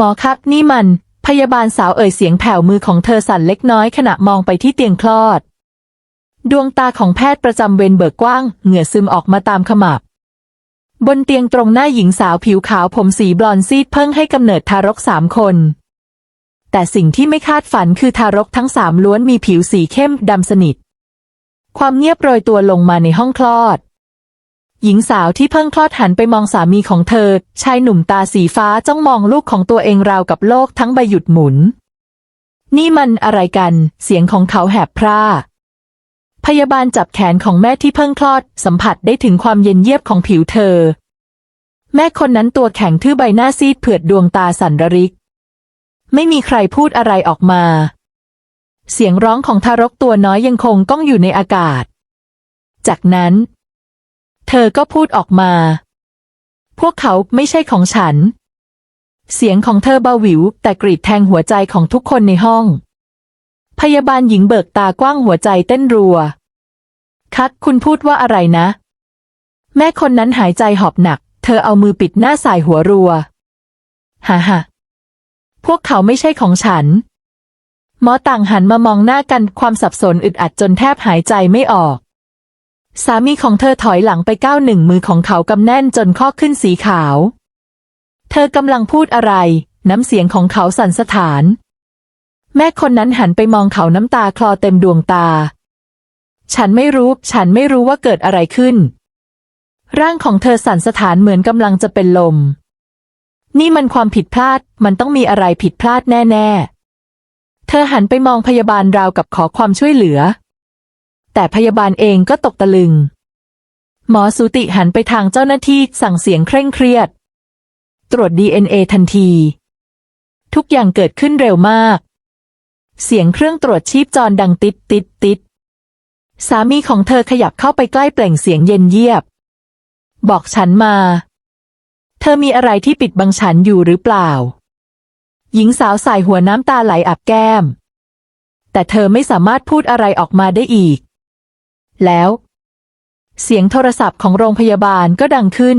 หมอครับนี่มัน พยาบาลสาวเอ่ยเสียงแผ่วมือของเธอสั่นเล็กน้อยขณะมองไปที่เตียงคลอด ดวงตาของแพทย์ประจำเวรเบิกกว้าง เหงื่อซึมออกมาตามขมับบนเตียงตรงหน้าหญิงสาวผิวขาวผมสีบลอนซีดเพิ่งให้กำเนิดทารกสามคน แต่สิ่งที่ไม่คาดฝันคือทารกทั้งสามล้วนมีผิวสีเข้มดำสนิท ความเงียบโรยตัวลงมาในห้องคลอด หญิงสาวที่เพิ่งคลอดหันไปมองสามีของเธอ ชายหนุ่มตาสีฟ้าจ้องมองลูกของตัวเองราวกับโลกทั้งใบหยุดหมุน นี่มันอะไรกัน เสียงของเขาแหบพร่า พยาบาลจับแขนของแม่ที่เพิ่งคลอด สัมผัสได้ถึงความเย็นเยียบของผิวเธอ แม่คนนั้นตัวแข็งทื่อใบหน้าซีดเผือดดวงตาสั่นระริก ไม่มีใครพูดอะไรออกมา เสียงร้องของทารกตัวน้อยยังคงก้องอยู่ในอากาศ จากนั้น เธอก็พูดออกมา พวกเขาไม่ใช่ของฉัน เสียงของเธอเบาหวิว แต่กรีดแทงหัวใจของทุกคนในห้อง พยาบาลหญิงเบิกตากว้างหัวใจเต้นรัว คัดคุณพูดว่าอะไรนะ แม่คนนั้นหายใจหอบหนัก เธอเอามือปิดหน้าสายหัวรัวฮ่าฮ่าพวกเขาไม่ใช่ของฉัน หมอต่างหันมามองหน้ากันความสับสนอึดอัดจนแทบหายใจไม่ออก สามีของเธอถอยหลังไปก้าวหนึ่งมือของเขากำแน่นจนข้อขึ้นสีขาว เธอกำลังพูดอะไร น้ำเสียงของเขาสั่นสะท้าน แม่คนนั้นหันไปมองเขาน้ำตาคลอเต็มดวงตา ฉันไม่รู้ ฉันไม่รู้ว่าเกิดอะไรขึ้น ร่างของเธอสั่นสะท้านเหมือนกำลังจะเป็นลม นี่มันความผิดพลาด มันต้องมีอะไรผิดพลาดแน่ ๆ เธอหันไปมองพยาบาลราวกับขอความช่วยเหลือ แต่พยาบาลเองก็ตกตะลึง หมอสูติหันไปทางเจ้าหน้าที่สั่งเสียงเคร่งเครียด ตรวจ DNA ทันที ทุกอย่างเกิดขึ้นเร็วมาก เสียงเครื่องตรวจชีพจรดังติดติดติดสามีของเธอขยับเข้าไปใกล้เปล่งเสียงเย็นเยียบ บอกฉันมา เธอมีอะไรที่ปิดบังฉันอยู่หรือเปล่า หญิงสาวสายหัวน้ำตาไหลอาบแก้ม แต่เธอไม่สามารถพูดอะไรออกมาได้อีก แล้ว เสียงโทรศัพท์ของโรงพยาบาลก็ดังขึ้น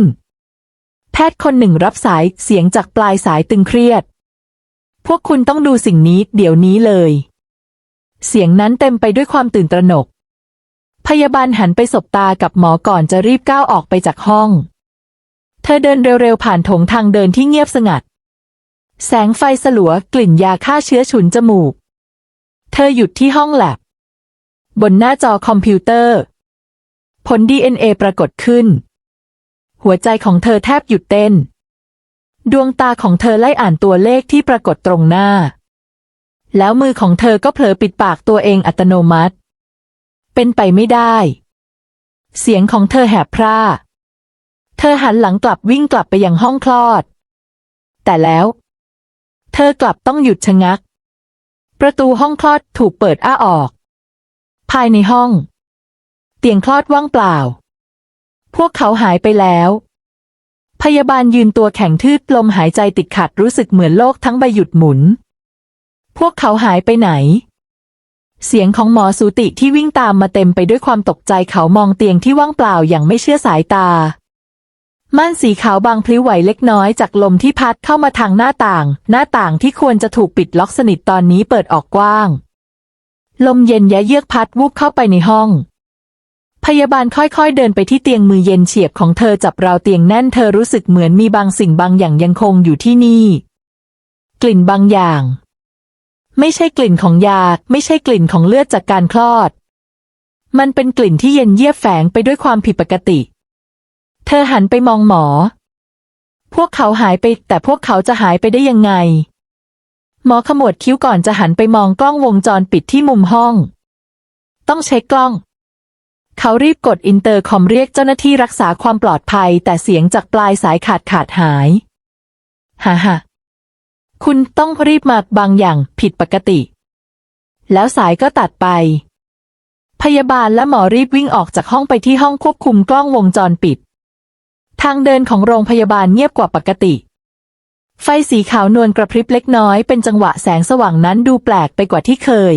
แพทย์คนหนึ่งรับสายเสียงจากปลายสายตึงเครียด พวกคุณต้องดูสิ่งนี้เดี๋ยวนี้เลย เสียงนั้นเต็มไปด้วยความตื่นตระหนก พยาบาลหันไปสบตากับหมอก่อนจะรีบก้าวออกไปจากห้อง เธอเดินเร็วๆผ่านโถงทางเดินที่เงียบสงัด แสงไฟสลัวกลิ่นยาฆ่าเชื้อฉุนจมูก เธอหยุดที่ห้องแลบ บนหน้าจอคอมพิวเตอร์ ผล DNA ปรากฏขึ้น หัวใจของเธอแทบหยุดเต้น ดวงตาของเธอไล่อ่านตัวเลขที่ปรากฏตรงหน้า แล้วมือของเธอก็เผลอปิดปากตัวเองอัตโนมัติ เป็นไปไม่ได้ เสียงของเธอแหบพร่า เธอหันหลังกลับวิ่งกลับไปยังห้องคลอด แต่แล้ว เธอกลับต้องหยุดชะงัก ประตูห้องคลอดถูกเปิดอ้าออก ภายในห้อง เตียงคลอดว่างเปล่า พวกเขาหายไปแล้ว พยาบาลยืนตัวแข็งทืดลมหายใจติดขัดรู้สึกเหมือนโลกทั้งใบหยุดหมุน พวกเขาหายไปไหน เสียงของหมอสูติที่วิ่งตามมาเต็มไปด้วยความตกใจเขามองเตียงที่ว่างเปล่าอย่างไม่เชื่อสายตา ม่านสีขาวบางพลิ้วไหวเล็กน้อยจากลมที่พัดเข้ามาทางหน้าต่าง หน้าต่างที่ควรจะถูกปิดล็อกสนิทตอนนี้เปิดออกกว้าง ลมเย็นยะเยือกพัดวูบเข้าไปในห้อง พยาบาลค่อยๆเดินไปที่เตียงมือเย็นเฉียบของเธอจับราวเตียงแน่นเธอรู้สึกเหมือนมีบางสิ่งบางอย่างยังคงอยู่ที่นี่ กลิ่นบางอย่าง ไม่ใช่กลิ่นของยา ไม่ใช่กลิ่นของเลือดจากการคลอด มันเป็นกลิ่นที่เย็นเยียบแฝงไปด้วยความผิดปกติ เธอหันไปมองหมอ พวกเขาหายไป แต่พวกเขาจะหายไปได้ยังไง หมอขมวดคิ้วก่อนจะหันไปมองกล้องวงจรปิดที่มุมห้อง ต้องเช็คกล้อง เขารีบกดอินเตอร์คอมเรียกเจ้าหน้าที่รักษาความปลอดภัย แต่เสียงจากปลายสายขาดขาดหายฮ่าฮ่าคุณต้องรีบมาบางอย่างผิดปกติ แล้วสายก็ตัดไป พยาบาลและหมอรีบวิ่งออกจากห้องไปที่ห้องควบคุมกล้องวงจรปิด ทางเดินของโรงพยาบาลเงียบกว่าปกติ ไฟสีขาวนวลกระพริบเล็กน้อยเป็นจังหวะแสงสว่างนั้นดูแปลกไปกว่าที่เคย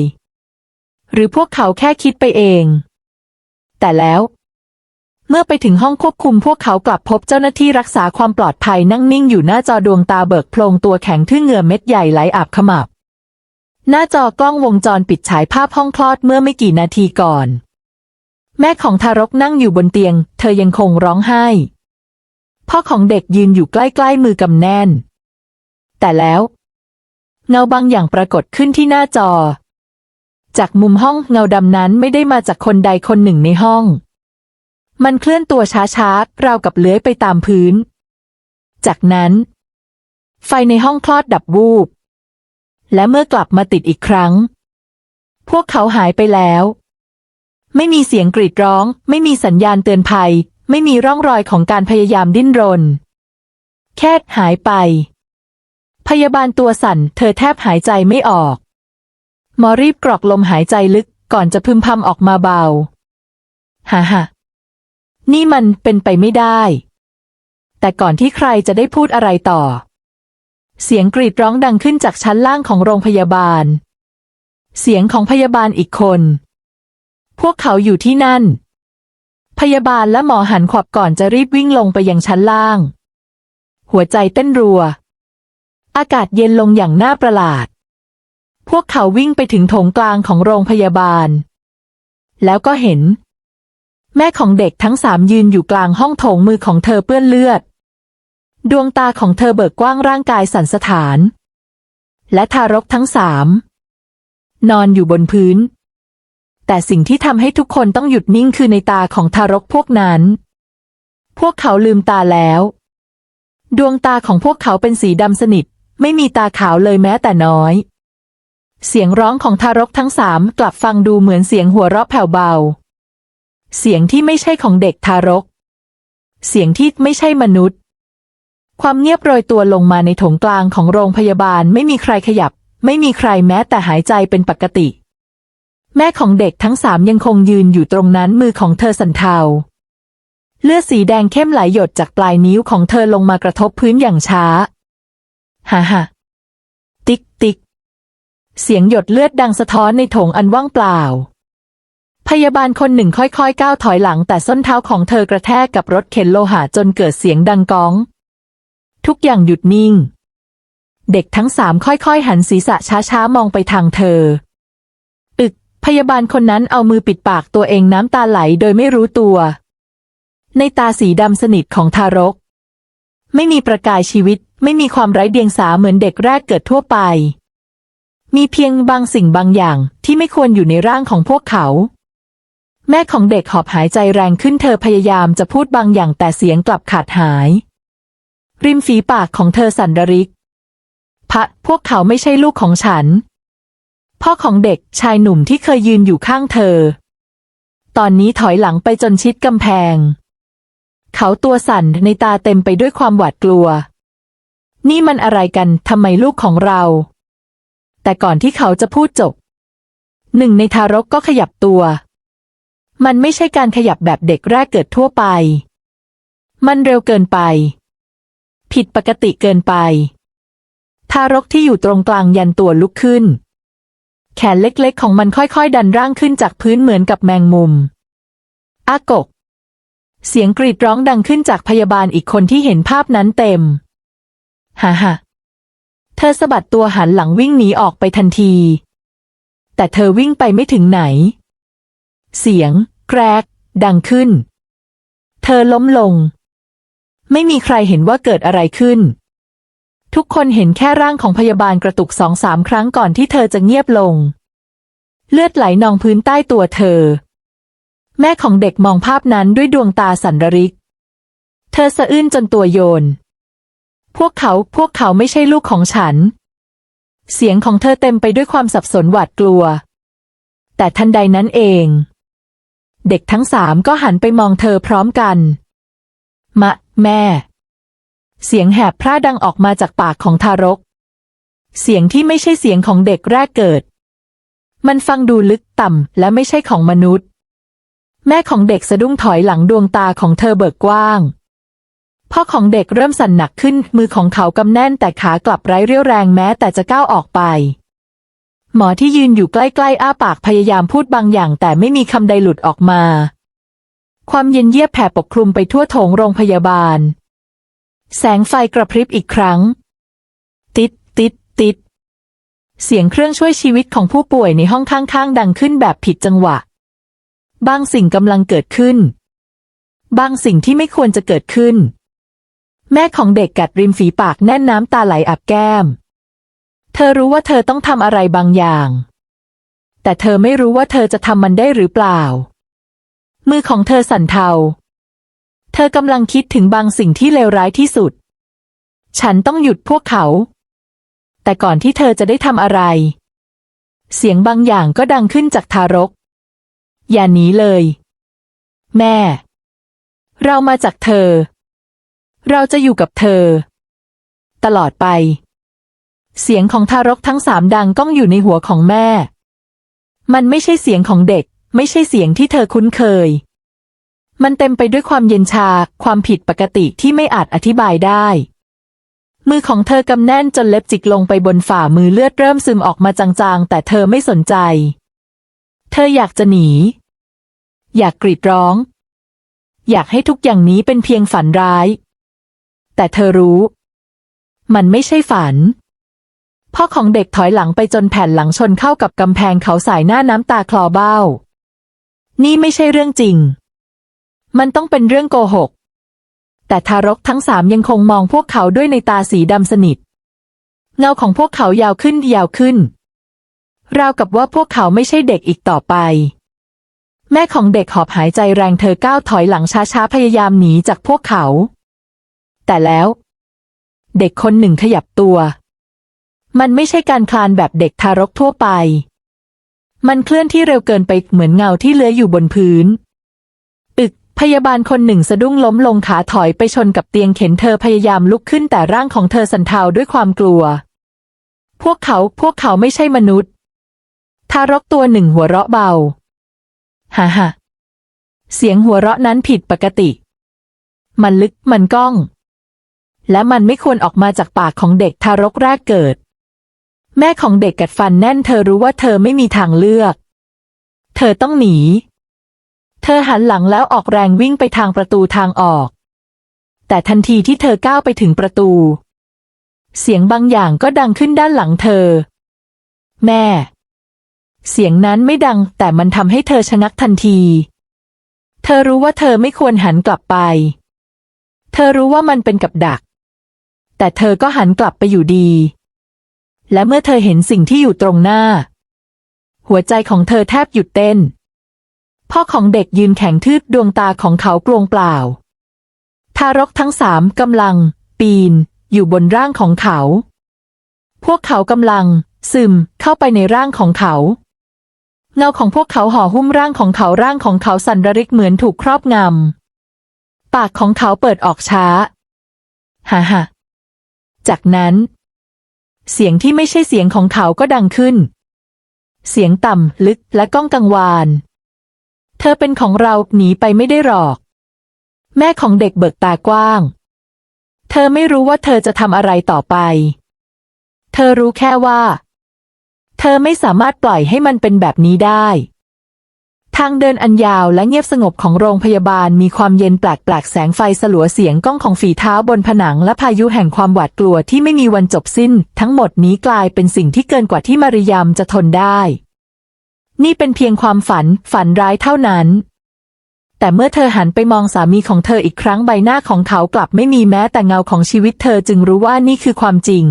หรือพวกเขาแค่คิดไปเอง แต่แล้ว เมื่อไปถึงห้องควบคุมพวกเขากลับพบเจ้าหน้าที่รักษาความปลอดภัยนั่งนิ่งอยู่หน้าจอดวงตาเบิกโพลงตัวแข็งทื่อเหงื่อเม็ดใหญ่ไหลอาบขมับ หน้าจอกล้องวงจรปิดฉายภาพห้องคลอดเมื่อไม่กี่นาทีก่อน แม่ของทารกนั่งอยู่บนเตียง เธอยังคงร้องไห้ พ่อของเด็กยืนอยู่ใกล้ๆมือกำแน่น แต่แล้ว เงาบางอย่างปรากฏขึ้นที่หน้าจอ จากมุมห้องเงาดำนั้นไม่ได้มาจากคนใดคนหนึ่งในห้อง มันเคลื่อนตัวช้าๆ ราวกับเลื้อยไปตามพื้น จากนั้น ไฟในห้องคลอดดับวูบ และเมื่อกลับมาติดอีกครั้ง พวกเขาหายไปแล้ว ไม่มีเสียงกรีดร้อง ไม่มีสัญญาณเตือนภัย ไม่มีร่องรอยของการพยายามดิ้นรน แค่หายไป พยาบาลตัวสั่น เธอแทบหายใจไม่ออก หมอรีบกรอกลมหายใจลึกก่อนจะพึมพำออกมาเบาฮ่าฮ่านี่มันเป็นไปไม่ได้ แต่ก่อนที่ใครจะได้พูดอะไรต่อ เสียงกรีดร้องดังขึ้นจากชั้นล่างของโรงพยาบาล เสียงของพยาบาลอีกคน พวกเขาอยู่ที่นั่น พยาบาลและหมอหันขวับก่อนจะรีบวิ่งลงไปยังชั้นล่าง หัวใจเต้นรัว อากาศเย็นลงอย่างน่าประหลาด พวกเขาวิ่งไปถึงโถงกลางของโรงพยาบาล แล้วก็เห็น แม่ของเด็กทั้งสามยืนอยู่กลางห้องโถงมือของเธอเปื้อนเลือด ดวงตาของเธอเบิกกว้างร่างกายสั่นสะท้าน และทารกทั้งสามนอนอยู่บนพื้น แต่สิ่งที่ทำให้ทุกคนต้องหยุดนิ่งคือในตาของทารกพวกนั้น พวกเขาลืมตาแล้ว ดวงตาของพวกเขาเป็นสีดำสนิท ไม่มีตาขาวเลยแม้แต่น้อย เสียงร้องของทารกทั้งสามกลับฟังดูเหมือนเสียงหัวเราะแผ่วเบา เสียงที่ไม่ใช่ของเด็กทารก เสียงที่ไม่ใช่มนุษย์ ความเงียบโรยตัวลงมาในโถงกลางของโรงพยาบาลไม่มีใครขยับ ไม่มีใครแม้แต่หายใจเป็นปกติ แม่ของเด็กทั้งสามยังคงยืนอยู่ตรงนั้นมือของเธอสั่นเทาเลือดสีแดงเข้มไหลหยดจากปลายนิ้วของเธอลงมากระทบพื้นอย่างช้า ฮ่าฮ่าติ๊กติ๊กเสียงหยดเลือดดังสะท้อนในโถงอันว่างเปล่า พยาบาลคนหนึ่งค่อยๆ ก้าวถอยหลัง แต่ส้นเท้าของเธอกระแทกกับรถเข็นโลหะจนเกิดเสียงดังก้อง ทุกอย่างหยุดนิ่ง เด็กทั้งสามค่อยๆ หันศีรษะช้าๆ มองไปทางเธอ อึก พยาบาลคนนั้นเอามือปิดปากตัวเองน้ำตาไหลโดยไม่รู้ตัว ในตาสีดำสนิทของทารก ไม่มีประกายชีวิต ไม่มีความไร้เดียงสาเหมือนเด็กแรกเกิดทั่วไป มีเพียงบางสิ่งบางอย่างที่ไม่ควรอยู่ในร่างของพวกเขา แม่ของเด็กหอบหายใจแรงขึ้นเธอพยายามจะพูดบางอย่างแต่เสียงกลับขาดหาย ริมฝีปากของเธอสั่นระริก พระพวกเขาไม่ใช่ลูกของฉัน พ่อของเด็กชายหนุ่มที่เคยยืนอยู่ข้างเธอ ตอนนี้ถอยหลังไปจนชิดกำแพง เขาตัวสั่นในตาเต็มไปด้วยความหวาดกลัว นี่มันอะไรกันทำไมลูกของเรา แต่ก่อนที่เขาจะพูดจบ หนึ่งในทารกก็ขยับตัว มันไม่ใช่การขยับแบบเด็กแรกเกิดทั่วไป มันเร็วเกินไป ผิดปกติเกินไป ทารกที่อยู่ตรงกลางยันตัวลุกขึ้น แขนเล็กๆ ของมันค่อยๆ ดันร่างขึ้นจากพื้นเหมือนกับแมงมุม อากก เสียงกรีดร้องดังขึ้นจากพยาบาลอีกคนที่เห็นภาพนั้นเต็ม ฮ่าฮ่าเธอสะบัดตัวหันหลังวิ่งหนีออกไปทันที แต่เธอวิ่งไปไม่ถึงไหน เสียง แกรก ดังขึ้น เธอล้มลง ไม่มีใครเห็นว่าเกิดอะไรขึ้น ทุกคนเห็นแค่ร่างของพยาบาลกระตุกสองสามครั้งก่อนที่เธอจะเงียบลง เลือดไหลนองพื้นใต้ตัวเธอ แม่ของเด็กมองภาพนั้นด้วยดวงตาสันระริก เธอสะอื้นจนตัวโยน พวกเขาพวกเขาไม่ใช่ลูกของฉัน เสียงของเธอเต็มไปด้วยความสับสนหวาดกลัว แต่ทันใดนั้นเอง เด็กทั้งสามก็หันไปมองเธอพร้อมกัน มะ แม่ เสียงแหบพร่าดังออกมาจากปากของทารก เสียงที่ไม่ใช่เสียงของเด็กแรกเกิด มันฟังดูลึกต่ำและไม่ใช่ของมนุษย์ แม่ของเด็กสะดุ้งถอยหลังดวงตาของเธอเบิกกว้าง พ่อของเด็กเริ่มสั่นหนักขึ้น มือของเขากำแน่นแต่ขากลับไร้เรี่ยวแรงแม้แต่จะก้าวออกไป หมอที่ยืนอยู่ใกล้ๆ อ้าปากพยายามพูดบางอย่าง แต่ไม่มีคำใดหลุดออกมา ความเย็นเยียบแผ่ปกคลุมไปทั่วโถงโรงพยาบาล แสงไฟกระพริบอีกครั้ง ติดติดติดเสียงเครื่องช่วยชีวิตของผู้ป่วยในห้องข้างๆ ดังขึ้นแบบผิดจังหวะ บางสิ่งกำลังเกิดขึ้น บางสิ่งที่ไม่ควรจะเกิดขึ้น แม่ของเด็กกัดริมฝีปากแน่นน้ำตาไหลอาบแก้ม เธอรู้ว่าเธอต้องทำอะไรบางอย่าง แต่เธอไม่รู้ว่าเธอจะทำมันได้หรือเปล่า มือของเธอสั่นเทา เธอกำลังคิดถึงบางสิ่งที่เลวร้ายที่สุด ฉันต้องหยุดพวกเขา แต่ก่อนที่เธอจะได้ทำอะไร เสียงบางอย่างก็ดังขึ้นจากทารก อย่าหนีเลย แม่ เรามาจากเธอ เราจะอยู่กับเธอ ตลอดไป เสียงของทารกทั้งสามดังก้องอยู่ในหัวของแม่ มันไม่ใช่เสียงของเด็ก ไม่ใช่เสียงที่เธอคุ้นเคย มันเต็มไปด้วยความเย็นชา ความผิดปกติที่ไม่อาจอธิบายได้ มือของเธอกำแน่นจนเล็บจิกลงไปบนฝ่ามือเลือดเริ่มซึมออกมาจางๆ แต่เธอไม่สนใจ เธออยากจะหนี อยากกรีดร้อง อยากให้ทุกอย่างนี้เป็นเพียงฝันร้าย แต่เธอรู้ มันไม่ใช่ฝัน พ่อของเด็กถอยหลังไปจนแผ่นหลังชนเข้ากับกำแพงเขาสายหน้าน้ำตาคลอเบ้า นี่ไม่ใช่เรื่องจริง มันต้องเป็นเรื่องโกหก แต่ทารกทั้งสามยังคงมองพวกเขาด้วยในตาสีดำสนิท เงาของพวกเขายาวขึ้นยาวขึ้น ราวกับว่าพวกเขาไม่ใช่เด็กอีกต่อไป แม่ของเด็กหอบหายใจแรงเธอก้าวถอยหลังช้าๆพยายามหนีจากพวกเขา แต่แล้ว เด็กคนหนึ่งขยับตัว มันไม่ใช่การคลานแบบเด็กทารกทั่วไป มันเคลื่อนที่เร็วเกินไปเหมือนเงาที่เลื้อยอยู่บนพื้นอึพยาบาลคนหนึ่งสะดุ้งล้มลงขาถอยไปชนกับเตียงเข็นเธอพยายามลุกขึ้นแต่ร่างของเธอสั่นเทาด้วยความกลัว พวกเขาพวกเขาไม่ใช่มนุษย์ ทารกตัวหนึ่งหัวเราะเบา ฮ่าฮ่าเสียงหัวเราะนั้นผิดปกติ มันลึกมันก้อง และมันไม่ควรออกมาจากปากของเด็กทารกแรกเกิด แม่ของเด็กกัดฟันแน่นเธอรู้ว่าเธอไม่มีทางเลือก เธอต้องหนี เธอหันหลังแล้วออกแรงวิ่งไปทางประตูทางออก แต่ทันทีที่เธอก้าวไปถึงประตู เสียงบางอย่างก็ดังขึ้นด้านหลังเธอ แม่ เสียงนั้นไม่ดังแต่มันทำให้เธอชะงักทันที เธอรู้ว่าเธอไม่ควรหันกลับไป เธอรู้ว่ามันเป็นกับดัก แต่เธอก็หันกลับไปอยู่ดี และเมื่อเธอเห็นสิ่งที่อยู่ตรงหน้า หัวใจของเธอแทบหยุดเต้น พ่อของเด็กยืนแข็งทื่ดดวงตาของเขากลวงเปล่า ทารกทั้งสามกำลัง ปีน อยู่บนร่างของเขา พวกเขากำลัง ซึมเข้าไปในร่างของเขา เงาของพวกเขาห่อหุ้มร่างของเขาร่างของเขาสั่นระริกเหมือนถูกครอบงำ ปากของเขาเปิดออกช้าฮ่าฮ่าจากนั้น เสียงที่ไม่ใช่เสียงของเขาก็ดังขึ้น เสียงต่ำลึกและก้องกังวาน เธอเป็นของเราหนีไปไม่ได้หรอก แม่ของเด็กเบิกตากว้าง เธอไม่รู้ว่าเธอจะทำอะไรต่อไป เธอรู้แค่ว่า เธอไม่สามารถปล่อยให้มันเป็นแบบนี้ได้ ทางเดินอันยาวและเงียบสงบของโรงพยาบาลมีความเย็นแปลกๆ แสงไฟสลัวเสียงก้องของฝีเท้าบนผนังและพายุแห่งความหวาดกลัวที่ไม่มีวันจบสิ้น ทั้งหมดนี้กลายเป็นสิ่งที่เกินกว่าที่มาริยามจะทนได้ นี่เป็นเพียงความฝัน ฝันร้ายเท่านั้นแต่เมื่อเธอหันไปมองสามีของเธออีกครั้งใบหน้าของเขากลับไม่มีแม้แต่เงาของชีวิตเธอจึงรู้ว่านี่คือความจริง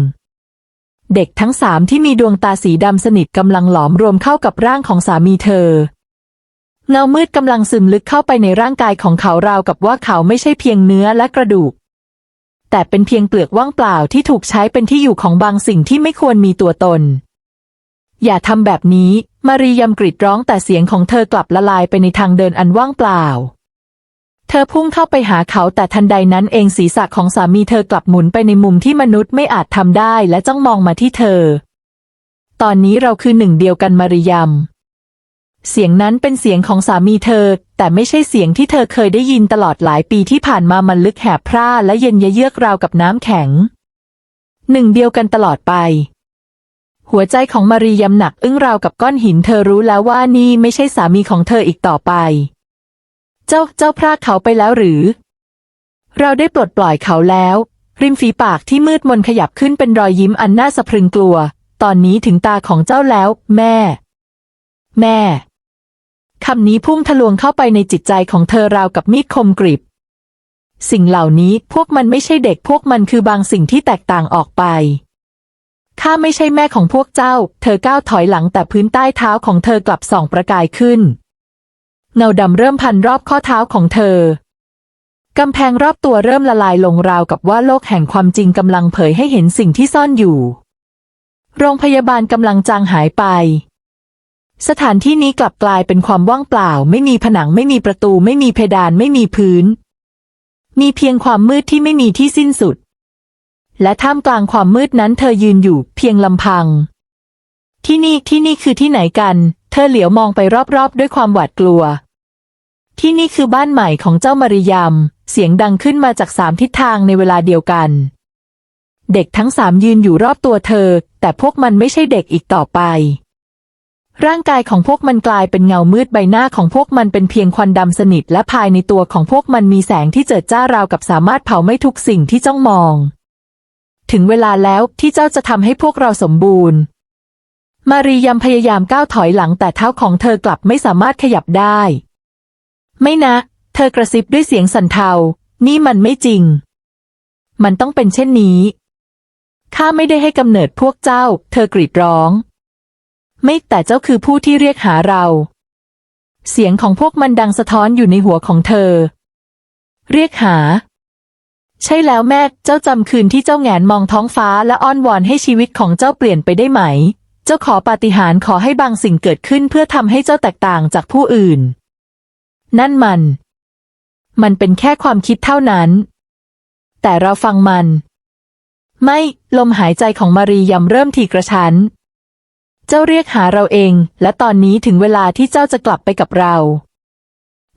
เด็กทั้งสามที่มีดวงตาสีดำสนิทกำลังหลอมรวมเข้ากับร่างของสามีเธอ เงามืดกำลังซึมลึกเข้าไปในร่างกายของเขาราวกับว่าเขาไม่ใช่เพียงเนื้อและกระดูก แต่เป็นเพียงเปลือกว่างเปล่าที่ถูกใช้เป็นที่อยู่ของบางสิ่งที่ไม่ควรมีตัวตน อย่าทำแบบนี้ มารียำกรีดร้องแต่เสียงของเธอกลับละลายไปในทางเดินอันว่างเปล่า เธอพุ่งเข้าไปหาเขาแต่ทันใดนั้นเองศีรษะของสามีเธอกลับหมุนไปในมุมที่มนุษย์ไม่อาจทำได้และจ้องมองมาที่เธอ ตอนนี้เราคือหนึ่งเดียวกันมาริยมเสียงนั้นเป็นเสียงของสามีเธอ แต่ไม่ใช่เสียงที่เธอเคยได้ยินตลอดหลายปีที่ผ่านมามันลึกแหบพร่าและเย็นเยือกราวกับน้ำแข็ง หนึ่งเดียวกันตลอดไป หัวใจของมารียมหนักอึ้งราวกับก้อนหินเธอรู้แล้วว่านี่ไม่ใช่สามีของเธออีกต่อไป เจ้าเจ้าพรากเขาไปแล้วหรือ เราได้ปลดปล่อยเขาแล้ว ริมฝีปากที่มืดมนขยับขึ้นเป็นรอยยิ้มอันน่าสะพรึงกลัว ตอนนี้ถึงตาของเจ้าแล้ว แม่ แม่คำนี้พุ่งทะลวงเข้าไปในจิตใจของเธอราวกับมีดคมกริบ สิ่งเหล่านี้พวกมันไม่ใช่เด็กพวกมันคือบางสิ่งที่แตกต่างออกไปข้าไม่ใช่แม่ของพวกเจ้า เธอก้าวถอยหลังแต่พื้นใต้เท้าของเธอกลับส่องประกายขึ้น เงาดำเริ่มพันรอบข้อเท้าของเธอกำแพงรอบตัวเริ่มละลายลงราวกับว่าโลกแห่งความจริงกำลังเผยให้เห็นสิ่งที่ซ่อนอยู่ โรงพยาบาลกำลังจางหายไป สถานที่นี้กลับกลายเป็นความว่างเปล่า ไม่มีผนังไม่มีประตู ไม่มีเพดานไม่มีพื้น มีเพียงความมืดที่ไม่มีที่สิ้นสุด และท่ามกลางความมืดนั้นเธอยืนอยู่เพียงลำพัง ที่นี่ที่นี่คือที่ไหนกัน เธอเหลียวมองไปรอบๆ ด้วยความหวาดกลัว ที่นี่คือบ้านใหม่ของเจ้ามาริยม เสียงดังขึ้นมาจากสามทิศทางในเวลาเดียวกัน เด็กทั้งสามยืนอยู่รอบตัวเธอ แต่พวกมันไม่ใช่เด็กอีกต่อไป ร่างกายของพวกมันกลายเป็นเงามืดใบหน้าของพวกมันเป็นเพียงควันดำสนิทและภายในตัวของพวกมันมีแสงที่เจิดจ้าราวกับสามารถเผาไม่ทุกสิ่งที่จ้องมอง ถึงเวลาแล้วที่เจ้าจะทำให้พวกเราสมบูรณ์ มารียมพยายามก้าวถอยหลังแต่เท้าของเธอกลับไม่สามารถขยับได้ ไม่นะ เธอกระซิบด้วยเสียงสั่นเทา นี่มันไม่จริง มันต้องเป็นเช่นนี้ ข้าไม่ได้ให้กำเนิดพวกเจ้า เธอกรีดร้อง ไม่แต่เจ้าคือผู้ที่เรียกหาเรา เสียงของพวกมันดังสะท้อนอยู่ในหัวของเธอ เรียกหา ใช่แล้วแม่ เจ้าจำคืนที่เจ้าแงนมองท้องฟ้าและอ้อนวอนให้ชีวิตของเจ้าเปลี่ยนไปได้ไหม เจ้าขอปาฏิหาริย์ขอให้บางสิ่งเกิดขึ้นเพื่อทำให้เจ้าแตกต่างจากผู้อื่น นั่นมัน มันเป็นแค่ความคิดเท่านั้น แต่เราฟังมัน ไม่ลมหายใจของมารียำเริ่มถี่กระชั้น เจ้าเรียกหาเราเอง และตอนนี้ถึงเวลาที่เจ้าจะกลับไปกับเรา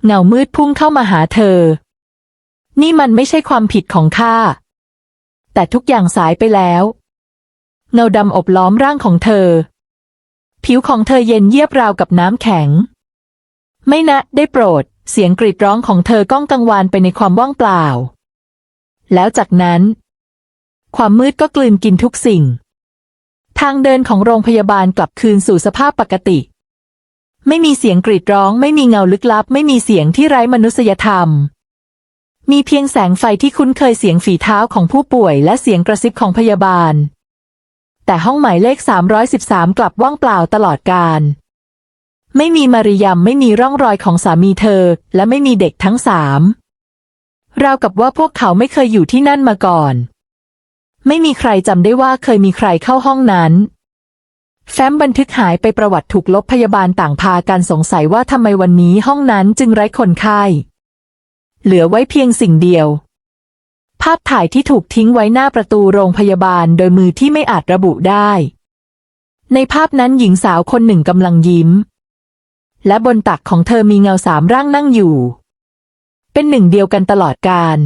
เงามืดพุ่งเข้ามาหาเธอ นี่มันไม่ใช่ความผิดของข้าแต่ทุกอย่างสายไปแล้ว เงาดำอบล้อมร่างของเธอ ผิวของเธอเย็นเยียบราวกับน้ำแข็ง ไม่นะ ได้โปรด เสียงกรีดร้องของเธอก้องกังวานไปในความว่างเปล่า แล้วจากนั้น ความมืดก็กลืนกินทุกสิ่ง ทางเดินของโรงพยาบาลกลับคืนสู่สภาพปกติ ไม่มีเสียงกรีดร้อง ไม่มีเงาลึกลับ ไม่มีเสียงที่ไร้มนุษยธรรมมีเพียงแสงไฟที่คุ้นเคยเสียงฝีเท้าของผู้ป่วยและเสียงกระซิบของพยาบาล แต่ห้องหมายเลข 313 กลับว่างเปล่าตลอดกาลไม่มีมาริยมไม่มีร่องรอยของสามีเธอ และไม่มีเด็กทั้งสามราวกับว่าพวกเขาไม่เคยอยู่ที่นั่นมาก่อน ไม่มีใครจำได้ว่าเคยมีใครเข้าห้องนั้น แฟ้มบันทึกหายไปประวัติถูกลบพยาบาลต่างพากันสงสัยว่าทำไมวันนี้ห้องนั้นจึงไร้คนไข้ เหลือไว้เพียงสิ่งเดียว ภาพถ่ายที่ถูกทิ้งไว้หน้าประตูโรงพยาบาลโดยมือที่ไม่อาจระบุได้ ในภาพนั้นหญิงสาวคนหนึ่งกำลังยิ้ม และบนตักของเธอมีเงาสามร่างนั่งอยู่ เป็นหนึ่งเดียวกันตลอดกาล